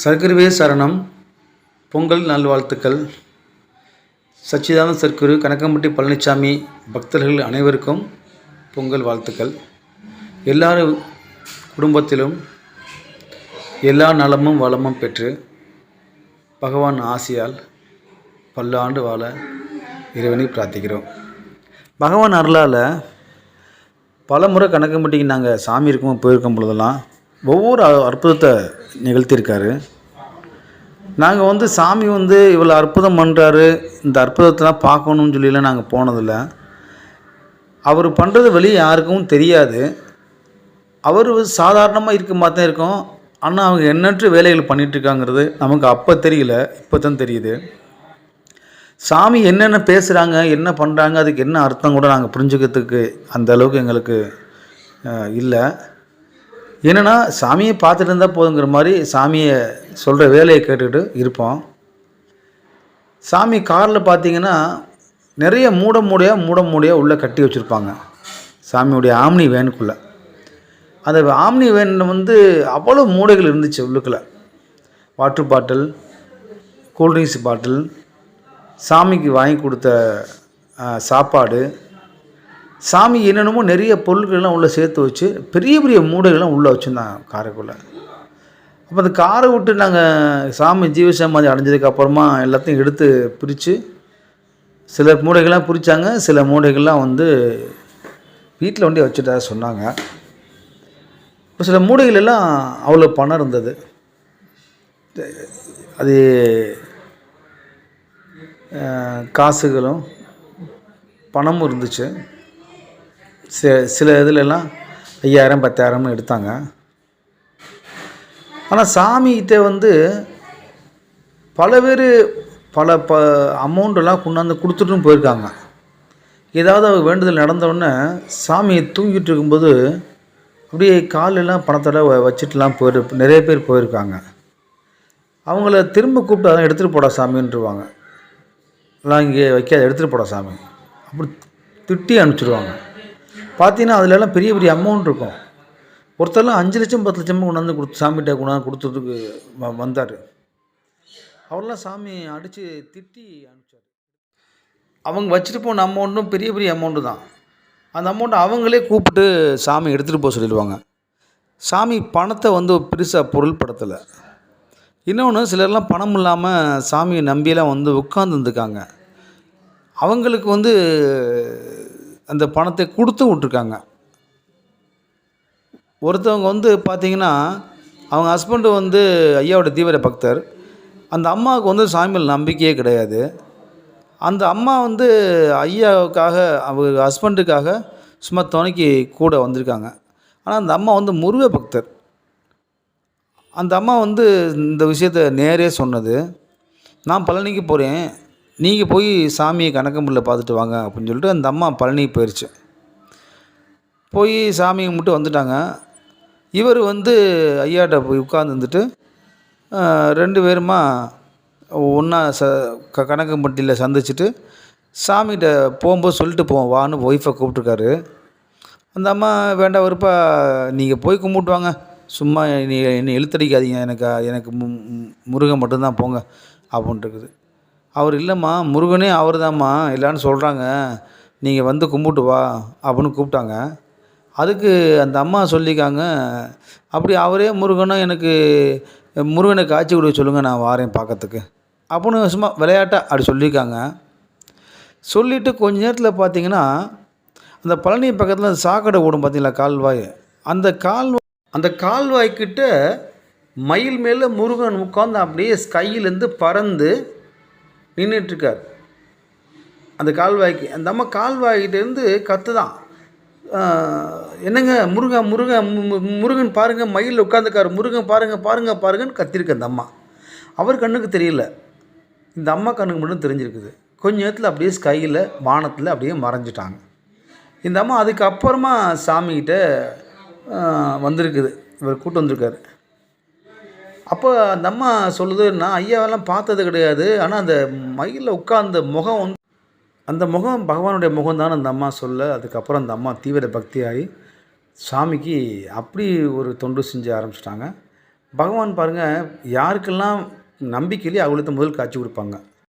சர்க்குருவே சரணம். பொங்கல் நல்வாழ்த்துக்கள். சச்சிதானந்த சர்க்குரு கணக்கம்பட்டி பழனிசாமி பக்தர்கள் அனைவருக்கும் பொங்கல் வாழ்த்துக்கள். எல்லாரும் குடும்பத்திலும் எல்லா நலமும் வளமும் பெற்று பகவான் ஆசியால் பல்லாண்டு வாழ இறைவனை பிரார்த்திக்கிறோம். பகவான் அருளால் பல முறை கணக்கம்பட்டிக்கு நாங்கள் சாமி இருக்கும் போயிருக்கும் பொழுதெல்லாம் ஒவ்வொரு அற்புதத்தை நிகழ்த்தியிருக்காரு. நாங்கள் வந்து சாமி வந்து இவ்வளோ அற்புதம் பண்ணுறாரு இந்த அற்புதத்தெலாம் பார்க்கணும்னு சொல்லிலாம் நாங்கள் போனதில்லை. அவர் பண்ணுறது வெளியே யாருக்கும் தெரியாது. அவர் சாதாரணமாக இருக்க மாதிரி தான் இருக்கும். ஆனால் அவங்க எண்ணற்ற வேலைகள் பண்ணிகிட்ருக்காங்கிறது நமக்கு அப்போ தெரியல இப்போ தான் தெரியுது. சாமி என்னென்ன பேசுகிறாங்க என்ன பண்ணுறாங்க அதுக்கு என்ன அர்த்தம் கூட நாங்கள் புரிஞ்சுக்கிறதுக்கு அந்த அளவுக்கு எங்களுக்கு இல்லை. என்னென்னா சாமியை பார்த்துட்டு இருந்தால் போதுங்கிற மாதிரி சாமியை சொல்கிற வேலையை கேட்டுக்கிட்டு இருப்போம். சாமி காரில் பார்த்தீங்கன்னா நிறைய மூட மூடையாக மூட மூடையாக உள்ளே கட்டி வச்சுருப்பாங்க. சாமியுடைய ஆம்னி வேனுக்குள்ளே. அந்த ஆம்னி வேன் வந்து அவ்வளோ மூடைகள் இருந்துச்சு உள்ளுக்குள்ளே. வாட்ரு பாட்டில் கூல்ட்ரிங்க்ஸ் பாட்டில் சாமிக்கு வாங்கி கொடுத்த சாப்பாடு சாமி என்னென்னமோ நிறைய பொருட்கள்லாம் உள்ளே சேர்த்து வச்சு பெரிய பெரிய மூடைகள்லாம் உள்ளே வச்சுருந்தாங்க காரைக்குள்ளே அப்போ அந்த காரை விட்டு நாங்கள் சாமி ஜீவசமாதி அடைஞ்சதுக்கு அப்புறமா எல்லாத்தையும் எடுத்து பிரித்து சில மூடைகள்லாம் பிரித்தாங்க சில மூடைகள்லாம் வந்து வீட்டில் வண்டி வச்சுட்டா சொன்னாங்க. இப்போ சில மூடைகள் எல்லாம் அவ்வளோ பணம் இருந்தது. அது காசுகளும் பணமும் இருந்துச்சு. சில இதுலலாம் ஐயாயிரம் பத்தாயிரம்னு எடுத்தாங்க. ஆனால் சாமிகிட்ட வந்து பல பேர் பல ப அமௌண்ட்டெல்லாம் கொண்டாந்து கொடுத்துட்டும் போயிருக்காங்க. ஏதாவது அவங்க வேண்டுதல் நடந்த சாமியை தூங்கிட்டு இருக்கும்போது அப்படியே காலெல்லாம் பணத்தோட வ- வச்சுட்டுலாம் போயிரு நிறைய பேர் போயிருக்காங்க. அவங்கள திரும்ப கூப்பிட்டு அதான் எடுத்துகிட்டு போடா சாமின்ட்டுருவாங்க எல்லாம் இங்கே வைக்காத எடுத்துகிட்டு போடா சாமி. அப்படி திட்டி அனுப்பிச்சிடுவாங்க பார்த்தீங்கன்னா அதுலெல்லாம் பெரிய பெரிய அமௌண்ட் இருக்கும். ஒருத்தர்லாம் அஞ்சு லட்சம் பத்து லட்சமாக கொண்டாந்து கொடுத்து சாமிகிட்ட கொண்டாந்து கொடுத்ததுக்கு வ- வந்தார். அவரெல்லாம் சாமி அடித்து திட்டி அனுப்பிச்சார். அவங்க வச்சுட்டு போன அமௌண்ட்டும் பெரிய பெரிய அமௌண்ட்டு தான். அந்த அமௌண்ட்டை அவங்களே கூப்பிட்டு சாமி எடுத்துகிட்டு போக சொல்லிடுவாங்க. சாமி பணத்தை வந்து பெருசாக பொருள்படுத்தலை. இன்னொன்று சிலர்லாம் பணம் இல்லாமல் சாமியை நம்பியெல்லாம் வந்து உட்காந்துருந்துருக்காங்க அவங்களுக்கு வந்து அந்த பணத்தை கொடுத்து விட்ருக்காங்க ஒருத்தவங்க வந்து பார்த்தீங்கன்னா அவங்க ஹஸ்பண்டு வந்து ஐயாவோட தீவிர பக்தர். அந்த அம்மாவுக்கு வந்து சாமியில் நம்பிக்கையே கிடையாது. அந்த அம்மா வந்து ஐயாவுக்காக அவர் ஹஸ்பண்டுக்காக சும்மா துணைக்கு கூட வந்திருக்காங்க. ஆனால் அந்த அம்மா வந்து முருக பக்தர். அந்த அம்மா வந்து இந்த விஷயத்த நேரே சொன்னது. நான் பழனிக்கு போகிறேன் நீங்கள் போய் சாமியை கணக்கம்புள்ள பார்த்துட்டு வாங்க அப்படின்னு சொல்லிட்டு அந்த அம்மா பழனி போயிடுச்சு போய் சாமியை கும்பிட்டு வந்துட்டாங்க. இவர் வந்து ஐயாட்ட போய் உட்கார்ந்துருந்துட்டு ரெண்டு பேருமா ஒன்றா ச க கணக்கம்பட்டியில் சந்திச்சுட்டு சாமிகிட்ட போகும்போது சொல்லிட்டு போவோம் வான்னு ஒய்ஃபை கூப்பிட்ருக்காரு அந்த அம்மா வேண்டாம் வெறுப்பா நீங்கள் போய் கும்பிட்டு வாங்க. சும்மா நீ என்னை இழுத்தடிக்காதீங்க. எனக்கு எனக்கு மு- மு- முருகன் மட்டும்தான் போங்க. அப்படின்ட்டு இருக்குது. அவர் இல்லைம்மா முருகனே அவர் தான்மா இல்லைன்னு சொல்கிறாங்க நீங்கள் வந்து கும்பிட்டு வா அப்படின்னு கூப்பிட்டாங்க. அதுக்கு அந்த அம்மா சொல்லிக்காங்க அப்படி அவரே முருகனும் எனக்கு முருகனை காட்சி கொடுக்க சொல்லுங்கள் நான் வாரேன் பார்க்கறதுக்கு. அப்படின்னு சும்மா விளையாட்டாக அப்படி சொல்லியிருக்காங்க. சொல்லிவிட்டு கொஞ்ச நேரத்தில் பார்த்தீங்கன்னா அந்த பழனி பக்கத்தில் அந்த சாக்கடை ஓடும் பார்த்தீங்களா கால்வாய்? அந்த கால்வாய் அந்த கால்வாய்க்கிட்ட மயில் மேலே முருகன் உட்காந்து அப்படியே ஸ்கையிலேருந்து பறந்து நின்றுட்டுருக்கார் அந்த கால்வாய்க்கு அந்த அம்மா கால்வாய்கிட்டேருந்து கத்து தான் என்னங்க முருகன் முருகன் முருகன் பாருங்கள் மயில் உட்காந்துக்கார் முருகன் பாருங்கள் பாருங்கள் பாருங்கன்னு கத்திருக்கு அந்த அம்மா. அவர் கண்ணுக்கு தெரியல. இந்த அம்மா கண்ணுக்கு மட்டும் தெரிஞ்சிருக்குது. கொஞ்ச நேரத்தில் அப்படியே ஸ்கையில் வானத்தில் அப்படியே மறைஞ்சிட்டாங்க. இந்த அம்மா அதுக்கப்புறமா சாமிகிட்ட வந்திருக்குது. இவர் கூட்டு வந்திருக்காரு. அப்போ அந்த அம்மா சொல்லுது நான் ஐயாவெல்லாம் பார்த்தது கிடையாது. ஆனால் அந்த மயிலில் உட்கார்ந்த முகம் வந்து அந்த முகம் பகவானுடைய முகம் தான் அந்த அம்மா சொல்ல. அதுக்கப்புறம் அந்த அம்மா தீவிர பக்தியாகி சாமிக்கு அப்படி ஒரு தொண்டு செஞ்சு ஆரம்பிச்சிட்டாங்க. பகவான் பாருங்கள் யாருக்கெல்லாம் நம்பிக்கையிலேயே அவங்களுக்கு முதல் காட்சி கொடுப்பாங்க.